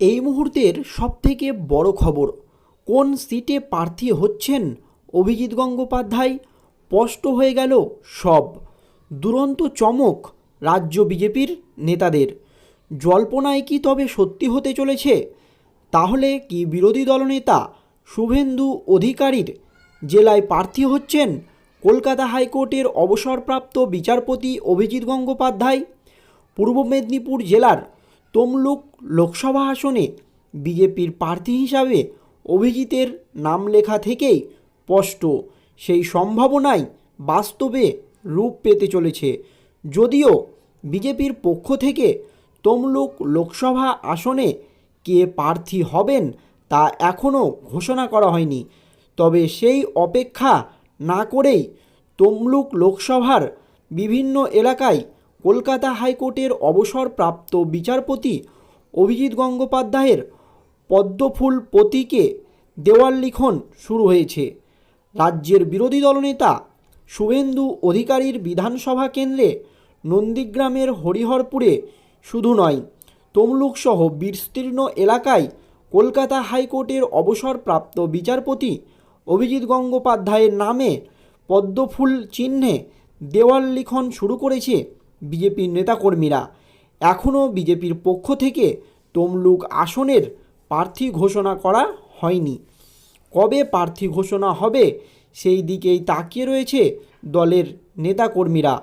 এই মুহূর্তের সবথেকে বড় খবর, কোন সিটে প্রার্থী হচ্ছেন অভিজিৎ গঙ্গোপাধ্যায়? স্পষ্ট হয়ে গেল সব। দুরন্ত চমক রাজ্য বিজেপির নেতাদের। জল্পনায় কি তবে সত্যি হতে চলেছে? তাহলে কি বিরোধী দলনেতা শুভেন্দু অধিকারীর জেলায় প্রার্থী হচ্ছেন কলকাতা হাইকোর্টের অবসরপ্রাপ্ত বিচারপতি অভিজিৎ গঙ্গোপাধ্যায়? পূর্ব মেদিনীপুর জেলার তমলুক লোকসভা আসনে বিজেপির প্রার্থী হিসাবে অভিজিতের নাম লেখা থেকেই স্পষ্ট। সেই সম্ভাবনাই বাস্তবে রূপ পেতে চলেছে। যদিও বিজেপির পক্ষ থেকে তমলুক লোকসভা আসনে কে প্রার্থী হবেন তা এখনও ঘোষণা করা হয়নি। তবে সেই অপেক্ষা না করেই তমলুক লোকসভার বিভিন্ন এলাকায় কলকাতা হাইকোর্টের অবসরপ্রাপ্ত বিচারপতি অভিজিৎ গঙ্গোপাধ্যায়ের পদ্মফুল প্রতীকে দেওয়াল লিখন শুরু হয়েছে। রাজ্যের বিরোধী দলনেতা শুভেন্দু অধিকারীর বিধানসভা কেন্দ্রে নন্দীগ্রামের হরিহরপুরে শুধু নয়, তমলুকসহ বিস্তীর্ণ এলাকায় কলকাতা হাইকোর্টের অবসরপ্রাপ্ত বিচারপতি অভিজিৎ গঙ্গোপাধ্যায়ের নামে পদ্মফুল চিহ্নে দেওয়াল লিখন শুরু করেছে বিজেপির নেতাকর্মীরা। এখনও বিজেপির পক্ষ থেকে তমলুক আসনের প্রার্থী ঘোষণা করা হয়নি। কবে প্রার্থী ঘোষণা হবে সেই দিকেই তাকিয়ে রয়েছে দলের নেতাকর্মীরা।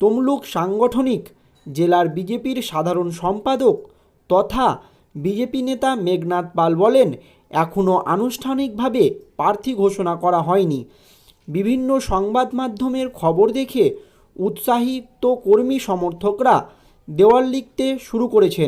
তমলুক সাংগঠনিক জেলার বিজেপির সাধারণ সম্পাদক তথা বিজেপি নেতা মেঘনাথ পাল বলেন, এখনও আনুষ্ঠানিকভাবে প্রার্থী ঘোষণা করা হয়নি। বিভিন্ন সংবাদ মাধ্যমের খবর দেখে উৎসাহিত কর্মী সমর্থকরা দেওয়াল লিখতে শুরু করেছেন।